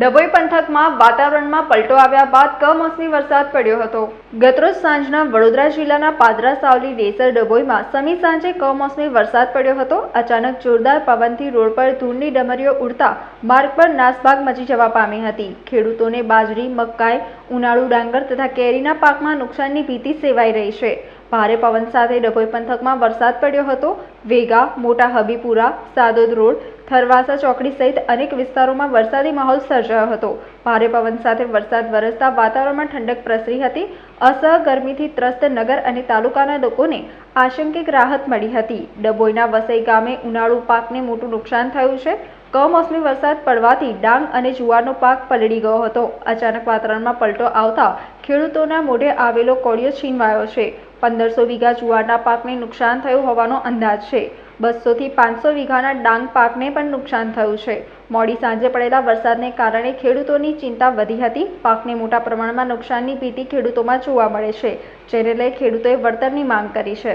ડભોઈ પંથકમાં વાતાવરણમાં પલટો આવ્યા બાદ કમોસમી વરસાદ પડ્યો હતો. ગતરોજ સાંજના વડોદરા જિલ્લાના પાદરા, સાવલી ડેસર ડભોઈમાં સમી સાંજે કમોસમી વરસાદ પડ્યો હતો. અચાનક જોરદાર પવનથી રોડ પર ધૂળની ડમરીઓ ઉડતા માર્ગ પર નાસભાગ મચી જવા પામી હતી. ખેડૂતોને બાજરી, મકાઈ, ઉનાળુ, ડાંગર તથા કેરીના પાકમાં નુકસાનની ભીતિ સેવાઈ રહી છે. ભારે પવન સાથે ડભોઈ પંથકમાં વરસાદ પડ્યો હતો. વેગા, મોટા હબીપુરા, સાદોદ રોડ થરવાસા ચોકડી સહિત અનેક વિસ્તારોમાં વરસાદી માહોલ સર્જાયો હતો. ભારે પવન સાથે વરસાદ વરસતા વાતાવરણમાં ઠંડક પ્રસરી હતી. અસહ ગરમીથી ત્રસ્ત નગર અને તાલુકાના લોકોને આશંકિક રાહત મળી હતી. ડભોઈના વસઈ ગામે ઉનાળુ પાકને મોટું નુકસાન થયું છે. કમોસમી વરસાદ પડવાથી ડાંગ અને જુવારનો પાક પલળી ગયો હતો. અચાનક વાતાવરણમાં પલટો આવતા ખેડૂતોના મોઢે આવેલો કોળિયો છીનવાયો છે. પંદરસો વીઘા જુવારના પાકને નુકસાન થયું હોવાનો અંદાજ છે. બસોથી પાંચસો વીઘાના ડાંગ પાકને પણ નુકસાન થયું છે. મોડી સાંજે પડેલા વરસાદને કારણે ખેડૂતોની ચિંતા વધી હતી. પાકને મોટા પ્રમાણમાં નુકસાનની ભીતિ ખેડૂતોમાં જોવા મળે છે. જેને લઈ ખેડૂતોએ વળતરની માંગ કરી છે.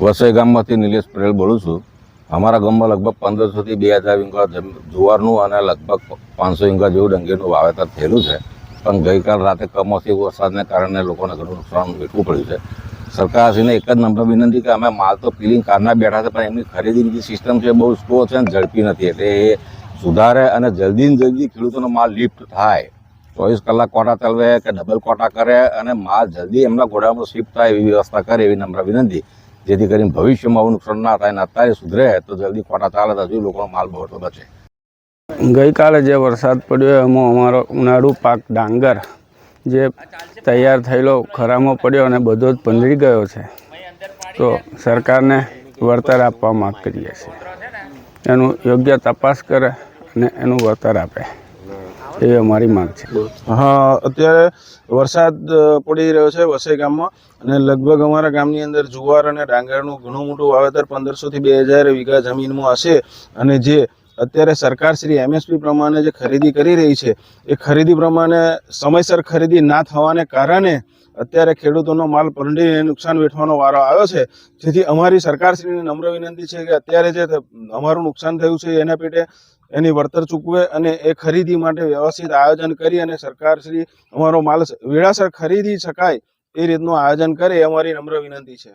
વસઈ ગામમાંથી નિલેશ પટેલ બોલું છું. અમારા ગામમાં લગભગ પંદરસોથી બે હજાર વીંગા જુવારનું અને લગભગ પાંચસો વીંગા જેવું ડંગીનું વાવેતર થયેલું છે. પણ ગઈકાલ રાતે કમોસમી વરસાદને કારણે લોકોને ઘણું નુકસાન વેઠવું પડ્યું છે. સરકારશ્રીને એક જ નમ્ર વિનંતી કે અમે માલ તો ફિલિંગ કારના બેઠા છે, પણ એમની ખરીદીની જે સિસ્ટમ છે બહુ સ્લો છે અને ઝડપી નથી. એટલે એ સુધારે અને જલ્દી જલ્દી ખેડૂતોનો માલ લિફ્ટ થાય. ચોવીસ કલાક કોટા ચલવે કે ડબલ કોટા કરે અને માલ જલ્દી એમના ગોડામાં શિફ્ટ થાય એવી વ્યવસ્થા કરે એવી નમ્ર વિનંતી. જેથી કરીને ભવિષ્યમાં આવું નુકસાન ના થાય અને અત્યારે સુધરે તો જલ્દી કોટા ચાલે તો હજુ લોકોનો માલ બહુ બચે. ગઈકાલે જે વરસાદ પડ્યો એમાં અમારો ઉનાળુ પાક ડાંગર જે તૈયાર થયેલો ખરામાં પડ્યો અને બધો જ પંદરી ગયો છે, તો સરકારને વળતર આપવા માગ કરીએ છીએ. એનું યોગ્ય તપાસ કરે અને એનું વળતર આપે. એવી અમારી માંગ છે. હા, અત્યારે વરસાદ પડી રહ્યો છે વસઈ ગામમાં અને લગભગ અમારા ગામની અંદર જુવાર અને ડાંગરનું ઘણું મોટું વાવેતર પંદરસોથી બે હજાર વીઘા જમીનમાં હશે અને જે અત્યારે સરકાર શ્રી એમએસપી પ્રમાણે જે ખરીદી કરી રહી છે, એ ખરીદી પ્રમાણે સમયસર ખરીદી ના થવાને કારણે અત્યારે ખેડૂતોનો માલ પલટીને નુકસાન વેઠવાનો વારો આવ્યો છે. જેથી અમારી સરકારશ્રીની નમ્ર વિનંતી છે કે અત્યારે જે અમારું નુકસાન થયું છે એના પેટે એની વળતર ચૂકવે અને એ ખરીદી માટે વ્યવસ્થિત આયોજન કરી અને સરકારશ્રી અમારો માલ વેળાસર ખરીદી શકાય એ રીતનું આયોજન કરે એ અમારી નમ્ર વિનંતી છે.